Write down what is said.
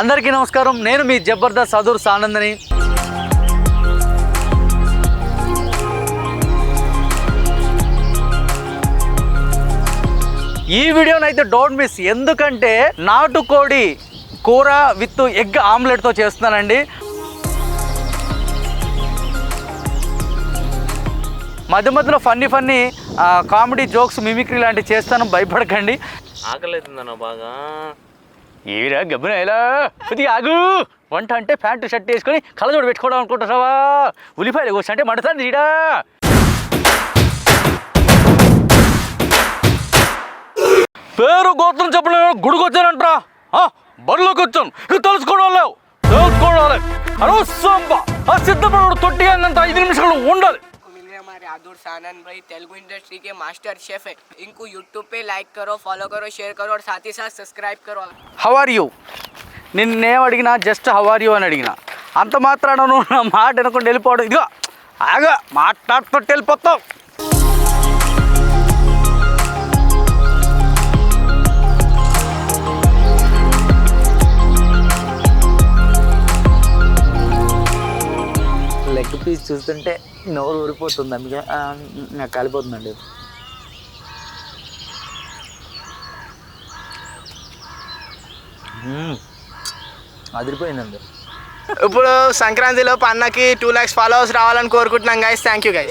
అందరికీ నమస్కారం. నేను మీ జబర్దస్త్ సదూర్ సానందని. ఈ వీడియోని అయితే డోంట్ మిస్. ఎందుకంటే నాటుకోడి కూర విత్ ఎగ్ ఆమ్లెట్తో చేస్తున్నానండి. మధ్య మధ్యలో funny funny comedy jokes mimicry లాంటివి చేస్తాను. భయపడకండి. ఆకలి అవుతుందన్న బాగా. ఏరా గబ్బున ఎలా కొద్దిగా ఆగు. వంట అంటే ప్యాంటు షర్ట్ వేసుకొని కళ్ళజోడు పెట్టుకోవడం అనుకుంటున్నావా? ఉల్లిపాయలు కోసి అంటే మడతాను ఈడా. పేరు గోత్రం చెప్పలేదు గుడికొచ్చానంట్రా బరిలోకి ఆ, వచ్చాను. ఇది తెలుసుకోవడం లేవు. తెలుసుకోవడం లేదు. అనవసరం ఆ సిద్ధపడు తొట్టిగా ఐదు నిమిషాలు ఉండాలి. को मिल रहे हैं हमारे आदुर सानन भाई तेलुगु इंडस्ट्री के मास्टर शेफ है इनको यूट्यूब पे लाइक करो फॉलो करो शेयर करो और साथ ही साथ सब्सक्राइब करो హౌ ఆర్ యూ నిన్నేం అడిగినా జస్ట్ హౌ ఆర్ యూ అని అడిగినా అంత మాత్రాన నువ్వు నా మాట వినకుండా వెళ్ళిపోవడం ఇదిగో ఆగా మాట్లాడుతుంటే వెళ్ళిపోతావు లెగ్ పీస్ చూస్తుంటే నోరు ఊరిపోతుంది అందుకే నాకు కాలిపోతుందండి. అదిరిపోయిందండి. ఇప్పుడు సంక్రాంతిలో అన్నకి టూ ల్యాక్స్ ఫాలోవర్స్ రావాలని కోరుకుంటున్నాం గైస్ థ్యాంక్ యూ గైస్